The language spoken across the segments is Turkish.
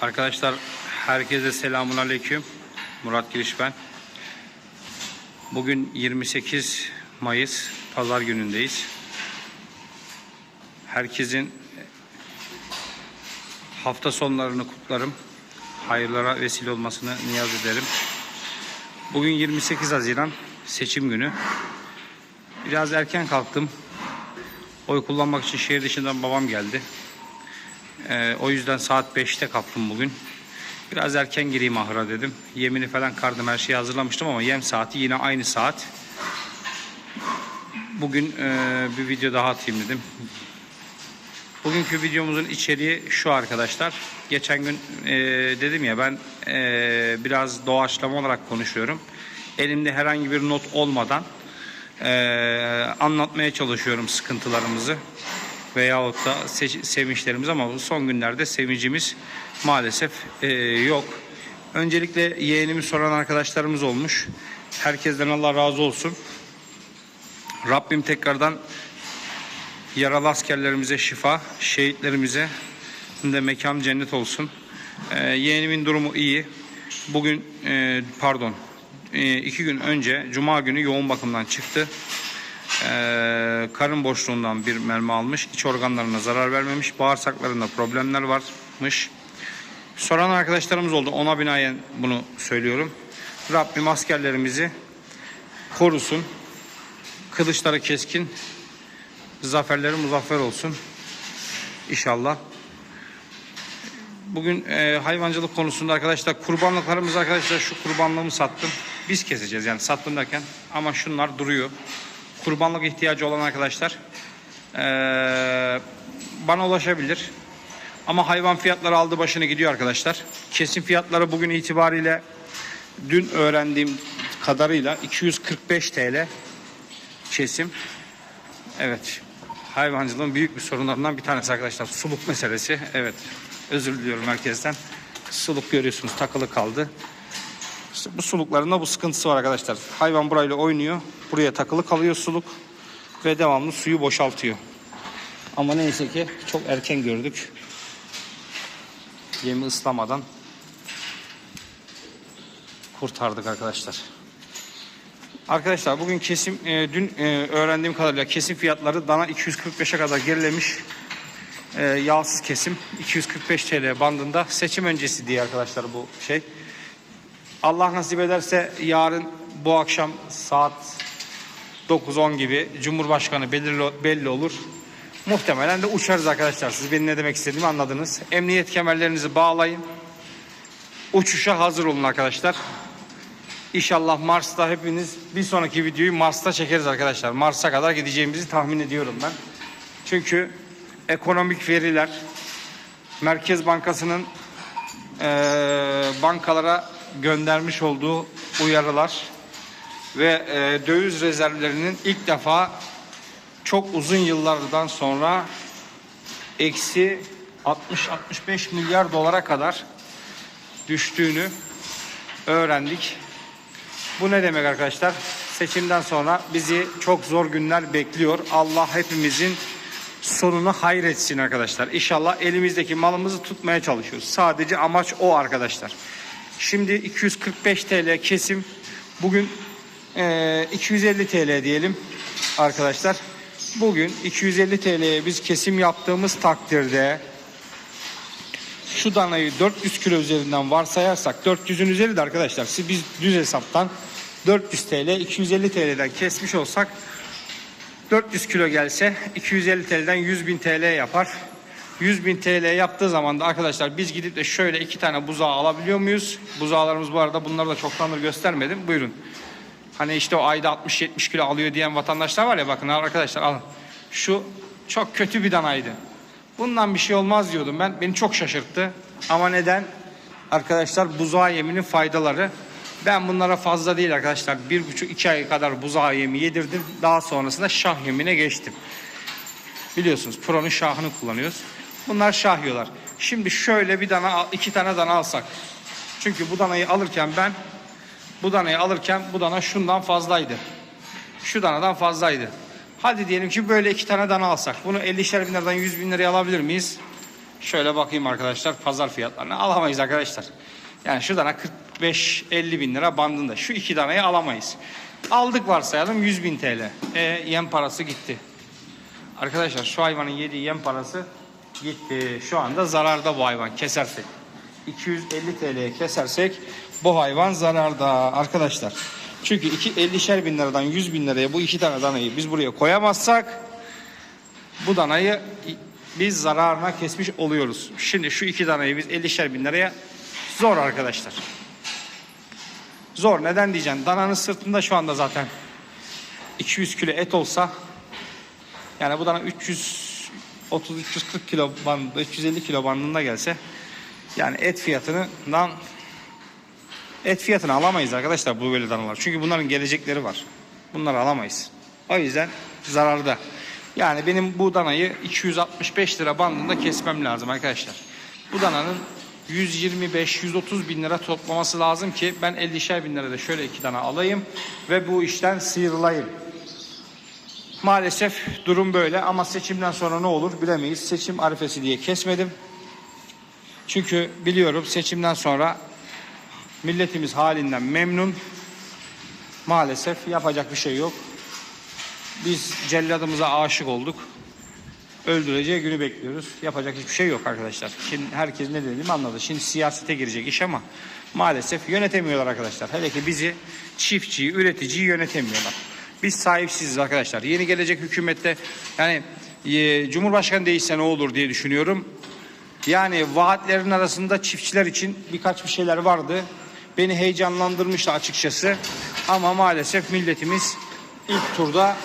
Arkadaşlar herkese selamun aleyküm. Murat Giriş ben. Bugün 28 Mayıs Pazar günündeyiz. Herkesin hafta sonlarını kutlarım. Hayırlara vesile olmasını niyaz ederim. Bugün 28 Haziran seçim günü. Biraz erken kalktım. Oy kullanmak için şehir dışından babam geldi. Ee, o yüzden saat 5'te kalktım bugün. Biraz erken gireyim ahıra dedim. Yemini falan kardım her şeyi hazırlamıştım ama yem saati yine aynı saat. Bugün e, bir video daha atayım dedim. Bugünkü videomuzun içeriği şu arkadaşlar. Geçen gün e, dedim ya ben e, biraz doğaçlama olarak konuşuyorum. Elimde herhangi bir not olmadan e, anlatmaya çalışıyorum sıkıntılarımızı veyahut da se- sevinçlerimiz ama bu son günlerde sevincimiz maalesef e, yok. Öncelikle yeğenimi soran arkadaşlarımız olmuş. Herkesten Allah razı olsun. Rabbim tekrardan yaralı askerlerimize şifa, şehitlerimize de mekan cennet olsun. Ee, yeğenimin durumu iyi. Bugün e, pardon e, iki gün önce Cuma günü yoğun bakımdan çıktı. Ee, karın boşluğundan bir mermi almış. İç organlarına zarar vermemiş. Bağırsaklarında problemler varmış. Soran arkadaşlarımız oldu. Ona binaen bunu söylüyorum. Rabbim askerlerimizi korusun. Kılıçları keskin. Zaferleri muzaffer olsun. İnşallah. Bugün e, hayvancılık konusunda arkadaşlar kurbanlıklarımız arkadaşlar şu kurbanlığımı sattım. Biz keseceğiz yani sattım derken ama şunlar duruyor. Kurbanlık ihtiyacı olan arkadaşlar bana ulaşabilir. Ama hayvan fiyatları aldı başını gidiyor arkadaşlar. Kesim fiyatları bugün itibariyle dün öğrendiğim kadarıyla 245 TL kesim. Evet. Hayvancılığın büyük bir sorunlarından bir tanesi arkadaşlar. Suluk meselesi. Evet. Özür diliyorum herkesten. Suluk görüyorsunuz takılı kaldı. İşte bu sulukların da bu sıkıntısı var arkadaşlar. Hayvan burayla oynuyor. Buraya takılı kalıyor suluk. Ve devamlı suyu boşaltıyor. Ama neyse ki çok erken gördük. Yemi ıslamadan kurtardık arkadaşlar. Arkadaşlar bugün kesim e, dün e, öğrendiğim kadarıyla kesim fiyatları dana 245'e kadar gerilemiş. E, yağsız kesim 245 TL bandında. Seçim öncesi diye arkadaşlar bu şey. Allah nasip ederse yarın bu akşam saat 9-10 gibi Cumhurbaşkanı belirli, belli olur. Muhtemelen de uçarız arkadaşlar. Siz benim ne demek istediğimi anladınız. Emniyet kemerlerinizi bağlayın. Uçuşa hazır olun arkadaşlar. İnşallah Mars'ta hepiniz bir sonraki videoyu Mars'ta çekeriz arkadaşlar. Mars'a kadar gideceğimizi tahmin ediyorum ben. Çünkü ekonomik veriler Merkez Bankası'nın eee, bankalara göndermiş olduğu uyarılar ve eee, döviz rezervlerinin ilk defa çok uzun yıllardan sonra eksi 60-65 milyar dolara kadar düştüğünü öğrendik. Bu ne demek arkadaşlar? Seçimden sonra bizi çok zor günler bekliyor. Allah hepimizin sonunu hayretsin arkadaşlar. İnşallah elimizdeki malımızı tutmaya çalışıyoruz. Sadece amaç o arkadaşlar. Şimdi 245 TL kesim. Bugün eee, 250 TL diyelim arkadaşlar. Bugün 250 TL'ye biz kesim yaptığımız takdirde şu danayı 400 kilo üzerinden varsayarsak 400'ün üzeri de arkadaşlar siz biz düz hesaptan 400 TL 250 TL'den kesmiş olsak 400 kilo gelse 250 TL'den 100 bin TL yapar. 100 bin TL yaptığı zaman da arkadaşlar biz gidip de şöyle iki tane buzağı alabiliyor muyuz? Buzağlarımız bu arada bunları da çoktandır göstermedim. Buyurun. Hani işte o ayda 60-70 kilo alıyor diyen vatandaşlar var ya bakın arkadaşlar alın. Şu çok kötü bir danaydı. Bundan bir şey olmaz diyordum ben. Beni çok şaşırttı. Ama neden? Arkadaşlar buzağı yeminin faydaları. Ben bunlara fazla değil arkadaşlar. Bir buçuk iki ay kadar buzağı yemi yedirdim. Daha sonrasında şah yemine geçtim. Biliyorsunuz Pro'nun şahını kullanıyoruz. Bunlar şah yiyorlar. Şimdi şöyle bir dana iki tane dana alsak. Çünkü bu danayı alırken ben bu danayı alırken bu dana şundan fazlaydı. Şu danadan fazlaydı. Hadi diyelim ki böyle iki tane dana alsak. Bunu 50'şer bin liradan 100 bin liraya alabilir miyiz? Şöyle bakayım arkadaşlar pazar fiyatlarına alamayız arkadaşlar. Yani şu dana 45-50 bin lira bandında. Şu iki danayı alamayız. Aldık varsayalım 100 bin TL. E, yem parası gitti. Arkadaşlar şu hayvanın yediği yem parası gitti. Şu anda zararda bu hayvan kesersek. 250 TL'ye kesersek bu hayvan zararda arkadaşlar. Çünkü iki 50'şer bin liradan 100 bin liraya bu iki tane danayı biz buraya koyamazsak bu danayı biz zararına kesmiş oluyoruz. Şimdi şu iki danayı biz 50'şer bin liraya zor arkadaşlar. Zor neden diyeceğim. Dananın sırtında şu anda zaten 200 kilo et olsa yani bu dana 330 340 kilo bandında 350 kilo bandında gelse yani et fiyatından et fiyatını alamayız arkadaşlar bu böyle danalar. Çünkü bunların gelecekleri var. Bunları alamayız. O yüzden zararda. Yani benim bu danayı 265 lira bandında kesmem lazım arkadaşlar. Bu dananın 125-130 bin lira toplaması lazım ki ben 50'şer bin lirada şöyle iki tane alayım ve bu işten sıyrılayım. Maalesef durum böyle ama seçimden sonra ne olur bilemeyiz. Seçim arifesi diye kesmedim. Çünkü biliyorum seçimden sonra milletimiz halinden memnun. Maalesef yapacak bir şey yok. Biz celladımıza aşık olduk. Öldüreceği günü bekliyoruz. Yapacak hiçbir şey yok arkadaşlar. Şimdi herkes ne dediğimi anladı. Şimdi siyasete girecek iş ama maalesef yönetemiyorlar arkadaşlar. Hele ki bizi çiftçiyi, üreticiyi yönetemiyorlar. Biz sahipsiziz arkadaşlar. Yeni gelecek hükümette yani e, Cumhurbaşkanı değişse ne olur diye düşünüyorum. Yani vaatlerin arasında çiftçiler için birkaç bir şeyler vardı. Beni heyecanlandırmıştı açıkçası. Ama maalesef milletimiz ilk turda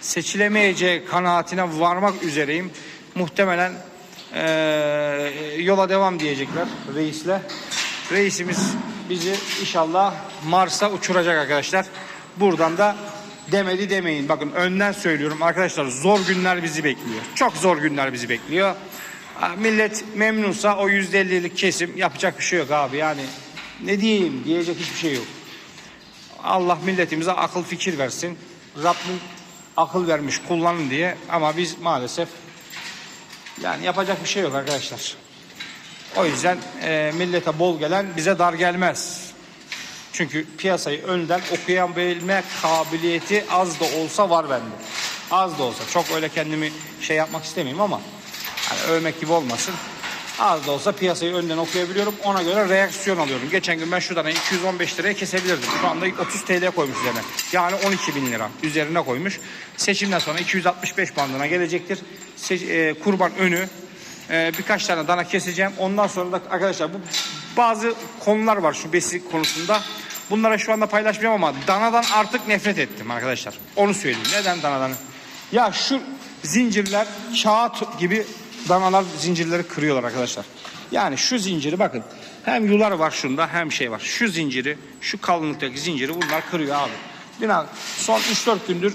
seçilemeyeceği kanaatine varmak üzereyim. Muhtemelen eee, yola devam diyecekler reisle. Reisimiz bizi inşallah Mars'a uçuracak arkadaşlar. Buradan da demedi demeyin. Bakın önden söylüyorum arkadaşlar zor günler bizi bekliyor. Çok zor günler bizi bekliyor. Ha, Millet memnunsa o %50'lik kesim yapacak bir şey yok abi. Yani ne diyeyim diyecek hiçbir şey yok. Allah milletimize akıl fikir versin. Rabbim akıl vermiş kullanın diye ama biz maalesef yani yapacak bir şey yok arkadaşlar. O yüzden e, millete bol gelen bize dar gelmez. Çünkü piyasayı önden okuyabilme kabiliyeti az da olsa var bende. Az da olsa. Çok öyle kendimi şey yapmak istemeyeyim ama hani övmek gibi olmasın. Az da olsa piyasayı önden okuyabiliyorum. Ona göre reaksiyon alıyorum. Geçen gün ben şuradan 215 liraya kesebilirdim. Şu anda 30 TL koymuş üzerine. Yani 12 bin lira üzerine koymuş. Seçimden sonra 265 bandına gelecektir. Se- e, kurban önü e, birkaç tane dana keseceğim. Ondan sonra da arkadaşlar bu bazı konular var şu besi konusunda. Bunlara şu anda paylaşmayacağım ama danadan artık nefret ettim arkadaşlar. Onu söyleyeyim. Neden danadan? Ya şu zincirler kağıt gibi danalar zincirleri kırıyorlar arkadaşlar. Yani şu zinciri bakın. Hem yular var şunda hem şey var. Şu zinciri, şu kalınlıktaki zinciri bunlar kırıyor abi. Bina son 3-4 gündür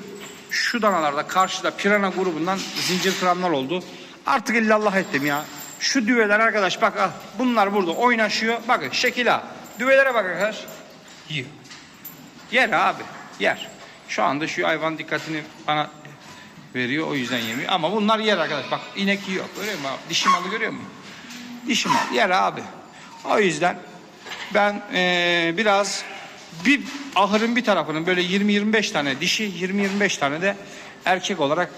şu danalarda karşıda pirana grubundan zincir kıranlar oldu. Artık illallah ettim ya. Şu düveler arkadaş bak ah, bunlar burada oynaşıyor. Bakın şekil ha. Düvelere bak arkadaş. Yiyor. Yer abi. Yer. Şu anda şu hayvan dikkatini bana veriyor o yüzden yemiyor. Ama bunlar yer arkadaş. Bak inek yiyor. Görüyor musun? Dişi malı görüyor musun? Dişi mal. Yer abi. O yüzden ben eee, biraz bir ahırın bir tarafının böyle 20-25 tane dişi 20-25 tane de erkek olarak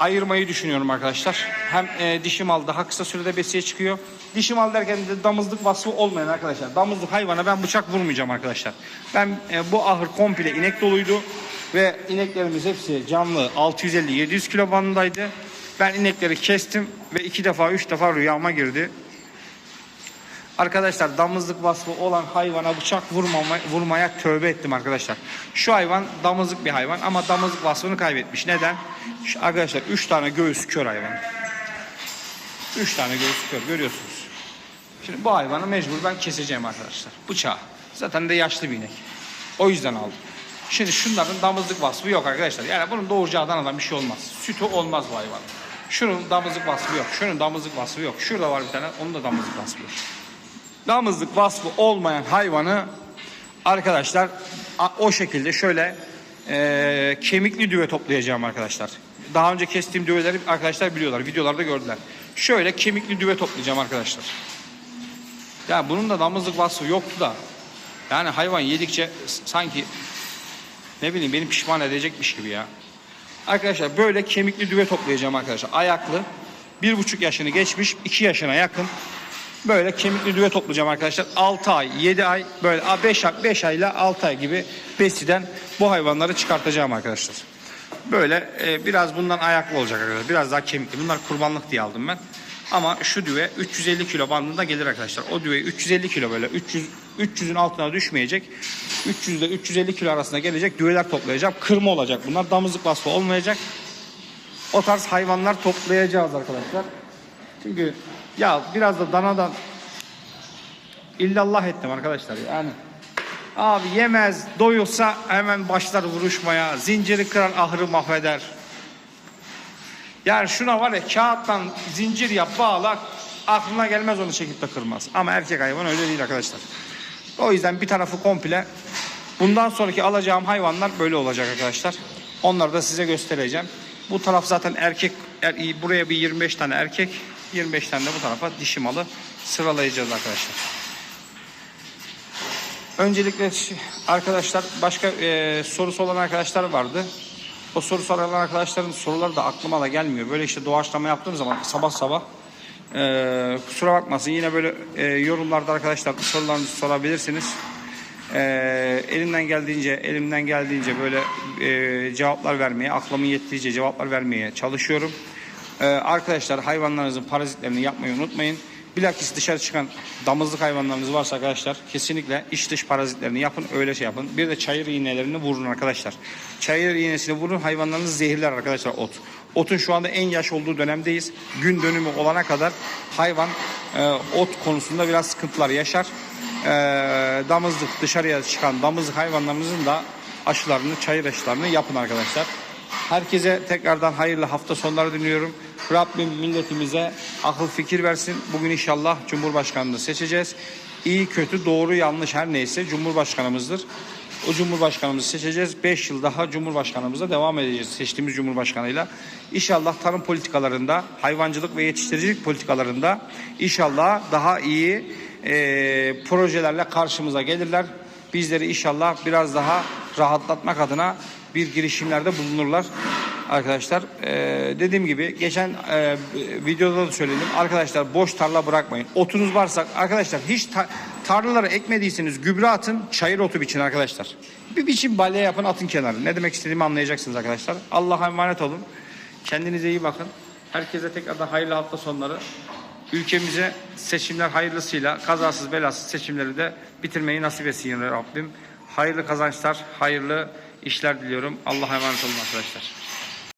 ayırmayı düşünüyorum arkadaşlar. Hem e, dişi mal daha kısa sürede besiye çıkıyor. Dişi mal derken de damızlık vasfı olmayan arkadaşlar. Damızlık hayvana ben bıçak vurmayacağım arkadaşlar. Ben e, bu ahır komple inek doluydu. Ve ineklerimiz hepsi canlı 650-700 kilo bandındaydı. Ben inekleri kestim ve iki defa üç defa rüyama girdi. Arkadaşlar damızlık vasfı olan hayvana bıçak vurmama, vurmaya tövbe ettim arkadaşlar. Şu hayvan damızlık bir hayvan ama damızlık vasfını kaybetmiş. Neden? Şu, arkadaşlar 3 tane göğüs kör hayvan. 3 tane göğüs kör görüyorsunuz. Şimdi bu hayvanı mecbur ben keseceğim arkadaşlar. Bıçağı. Zaten de yaşlı bir inek. O yüzden aldım. Şimdi şunların damızlık vasfı yok arkadaşlar. Yani bunun doğuracağı danadan bir şey olmaz. Sütü olmaz bu hayvan. Şunun damızlık vasfı yok. Şunun damızlık vasfı yok. Şurada var bir tane. Onun da damızlık vasfı yok damızlık vasfı olmayan hayvanı arkadaşlar o şekilde şöyle e, kemikli düve toplayacağım arkadaşlar. Daha önce kestiğim düveleri arkadaşlar biliyorlar. Videolarda gördüler. Şöyle kemikli düve toplayacağım arkadaşlar. Ya bunun da damızlık vasfı yoktu da. Yani hayvan yedikçe sanki ne bileyim beni pişman edecekmiş gibi ya. Arkadaşlar böyle kemikli düve toplayacağım arkadaşlar. Ayaklı. Bir buçuk yaşını geçmiş. iki yaşına yakın. Böyle kemikli düve toplayacağım arkadaşlar. 6 ay, 7 ay böyle 5 ay, 5 ay ile 6 ay gibi besiden bu hayvanları çıkartacağım arkadaşlar. Böyle e, biraz bundan ayaklı olacak arkadaşlar. Biraz daha kemikli. Bunlar kurbanlık diye aldım ben. Ama şu düve 350 kilo bandında gelir arkadaşlar. O düve 350 kilo böyle 300 300'ün altına düşmeyecek. 300 ile 350 kilo arasında gelecek düveler toplayacağım. Kırma olacak bunlar. Damızlık vasfı olmayacak. O tarz hayvanlar toplayacağız arkadaşlar. Çünkü ya biraz da danadan illallah ettim arkadaşlar yani. Abi yemez, doyursa hemen başlar vuruşmaya, zinciri kırar ahırı mahveder. Yani şuna var ya kağıttan zincir yap bağla aklına gelmez onu çekip de kırmaz. Ama erkek hayvan öyle değil arkadaşlar. O yüzden bir tarafı komple bundan sonraki alacağım hayvanlar böyle olacak arkadaşlar. Onları da size göstereceğim. Bu taraf zaten erkek er- buraya bir 25 tane erkek 25 tane de bu tarafa dişi malı sıralayacağız arkadaşlar. Öncelikle arkadaşlar başka e, sorusu olan arkadaşlar vardı. O soru soran arkadaşların soruları da aklıma da gelmiyor. Böyle işte doğaçlama yaptığım zaman sabah sabah e, kusura bakmasın yine böyle e, yorumlarda arkadaşlar sorularınızı sorabilirsiniz. E, elimden geldiğince elimden geldiğince böyle e, cevaplar vermeye aklımın yettiğince cevaplar vermeye çalışıyorum. E, arkadaşlar hayvanlarınızın parazitlerini yapmayı unutmayın. Bilakis dışarı çıkan damızlık hayvanlarınız varsa arkadaşlar kesinlikle iç dış parazitlerini yapın öyle şey yapın. Bir de çayır iğnelerini vurun arkadaşlar. Çayır iğnesini vurun hayvanlarınız zehirler arkadaşlar ot. Otun şu anda en yaş olduğu dönemdeyiz. Gün dönümü olana kadar hayvan e, ot konusunda biraz sıkıntılar yaşar. E, damızlık dışarıya çıkan damızlık hayvanlarınızın da aşılarını çayır aşılarını yapın arkadaşlar. Herkese tekrardan hayırlı hafta sonları diliyorum. Rabbim milletimize akıl fikir versin. Bugün inşallah Cumhurbaşkanını seçeceğiz. İyi kötü doğru yanlış her neyse Cumhurbaşkanımızdır. O Cumhurbaşkanımızı seçeceğiz. 5 yıl daha Cumhurbaşkanımıza devam edeceğiz seçtiğimiz Cumhurbaşkanıyla. İnşallah tarım politikalarında, hayvancılık ve yetiştiricilik politikalarında inşallah daha iyi e, projelerle karşımıza gelirler. Bizleri inşallah biraz daha rahatlatmak adına bir girişimlerde bulunurlar arkadaşlar. Ee, dediğim gibi geçen e, videoda da söyledim. Arkadaşlar boş tarla bırakmayın. Otunuz varsa arkadaşlar hiç ta- tarlalara ekmediyseniz gübre atın, çayır otu biçin arkadaşlar. Bir biçim balya yapın atın kenara. Ne demek istediğimi anlayacaksınız arkadaşlar. Allah'a emanet olun. Kendinize iyi bakın. Herkese tekrardan hayırlı hafta sonları. Ülkemize seçimler hayırlısıyla kazasız belasız seçimleri de bitirmeyi nasip etsin Rabbim. Hayırlı kazançlar, hayırlı işler diliyorum. Allah'a emanet olun arkadaşlar.